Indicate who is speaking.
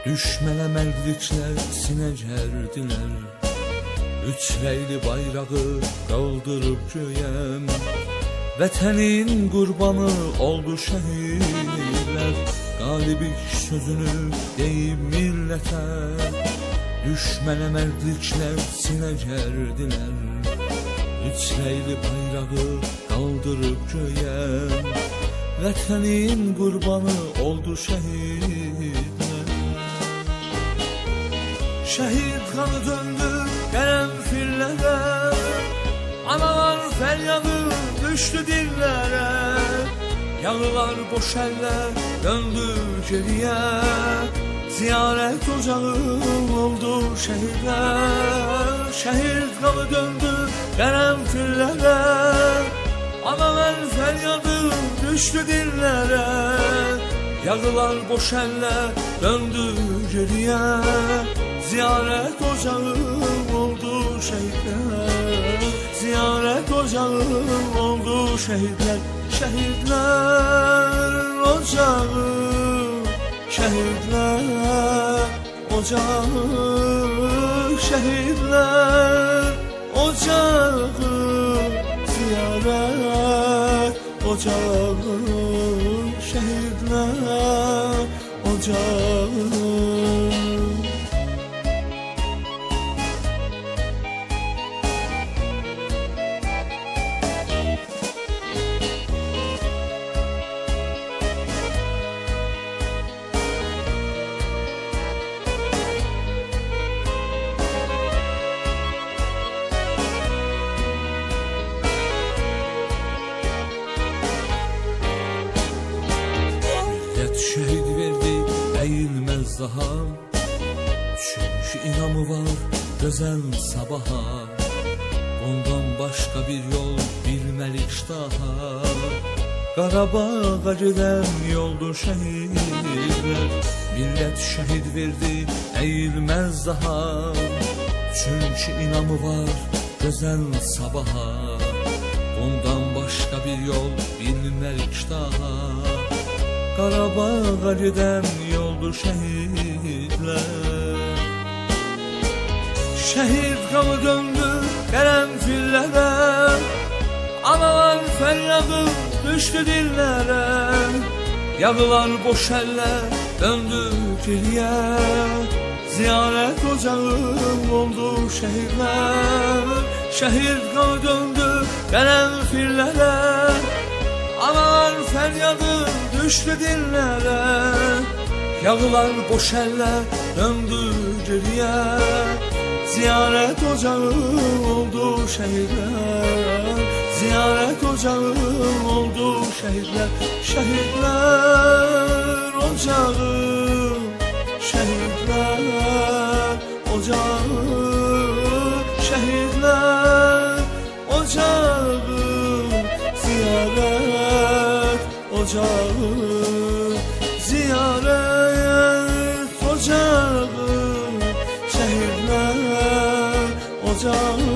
Speaker 1: Düşmənə mərdliklər sinə gərdilər Üç rəyli bayrağı qaldırıb göyəm Vətənin qurbanı oldu şəhidlər Qalibi sözünü deyib millətə Düşmənə mərdliklər sinə gərdilər Üç rəyli bayrağı qaldırıb göyəm Vətənin qurbanı oldu şəhidlər Şehit kanı döndü karanfillere Analar feryadı düştü dillere. Yağılar boş eller döndü geriye. Ziyaret ocağı oldu şehitler Şehit kanı döndü karanfillere Analar feryadı düştü dillere. Yağılar boş eller döndü geriye Ziyaret ocağı oldu şehitler Ziyaret ocağı oldu şehitler Şehitler ocağı Şehitler ocağı Şehitler ocağı Ziyaret ocağı Şehitler ocağı şehit verdi eğilmez daha. Çünkü inamı var güzel sabaha. Ondan başka bir yol bilmelik daha. Qarabağa giden yoldur şehitler Millet şehit verdi eğilmez daha. Çünkü inamı var güzel sabaha. Bundan başka bir yol bilmelik daha Qarabağa gedən yoldur şəhidlər Şəhid qanı döndü qərənfillərə Analar fəryadı düşdü dillərə Yağılar boş əllər döndü geriyə Ziyarət ocağı oldu şəhidlər Şəhid qanı döndü qərənfillərə Analar feryadı düştü dillere. Yağılar boş eller döndü geriye. Ziyaret ocağı oldu şehitler Ziyaret ocağı oldu şehitler Şehitler ocağı ocağı Ziyaret ocağı Şehirler ocağı